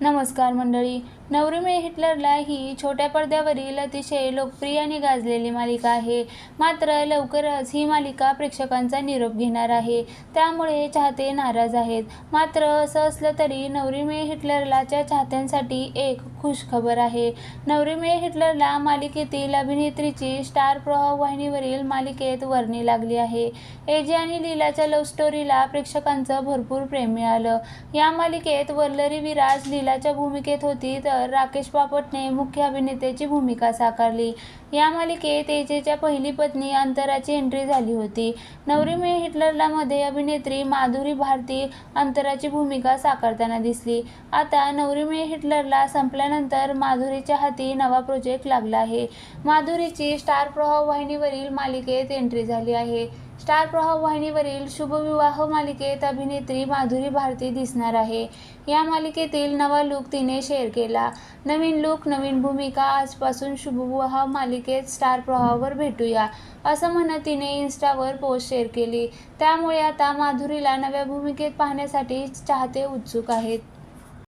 नमस्कार मंडळी. नवरी मे हिटलरला ही छोट्या पडद्यावरील अतिशय लोकप्रिय आणि गाजलेली मालिका आहे. मात्र लवकरच ही मालिका प्रेक्षकांचा निरोप घेणार आहे. त्यामुळे चाहते नाराज आहेत. मात्र असं असलं तरी नवरी मे हिटलरलाच्या चाहत्यांसाठी एक खुशखबर आहे. नवरी मे हिटलरला मालिकेतील अभिनेत्रीची स्टार प्रभाव वाहिनीवरील मालिकेत वर्णी लागली आहे. एजे आणि लीलाच्या लव्ह स्टोरीला प्रेक्षकांचं भरपूर प्रेम मिळालं. या मालिकेत वल्लरी विराज लीलाच्या भूमिकेत होती तर तर राकेश बापटने मुख्य अभिनेत्याची भूमिका साकारली. या मालिकेत एजेच्या पहिली पत्नी अंतराची एंट्री झाली होती. नवरी मे हिटलरला मध्ये अभिनेत्री माधुरी भारती अंतराची भूमिका साकारताना दिसली. आता नवरी मे हिटलरला संपल्यानंतर माधुरीच्या हाती नवा प्रोजेक्ट लागला आहे. माधुरीची स्टार प्रवाह वाहिनीवरील मालिकेत एंट्री झाली आहे. स्टार प्रवाह वाहिनीवरील शुभविवाह मालिकेत अभिनेत्री माधुरी भारती दिसणार आहे. या मालिकेतील नवा लुक तिने शेअर केला. नवीन लुक नवीन भूमिका आजपासून शुभविवाह मालिकेत स्टार प्रवाहावर भेटूया असं म्हणत तिने इन्स्टावर पोस्ट शेअर केली. त्यामुळे आता माधुरीला नव्या भूमिकेत पाहण्यासाठी चाहते उत्सुक आहेत.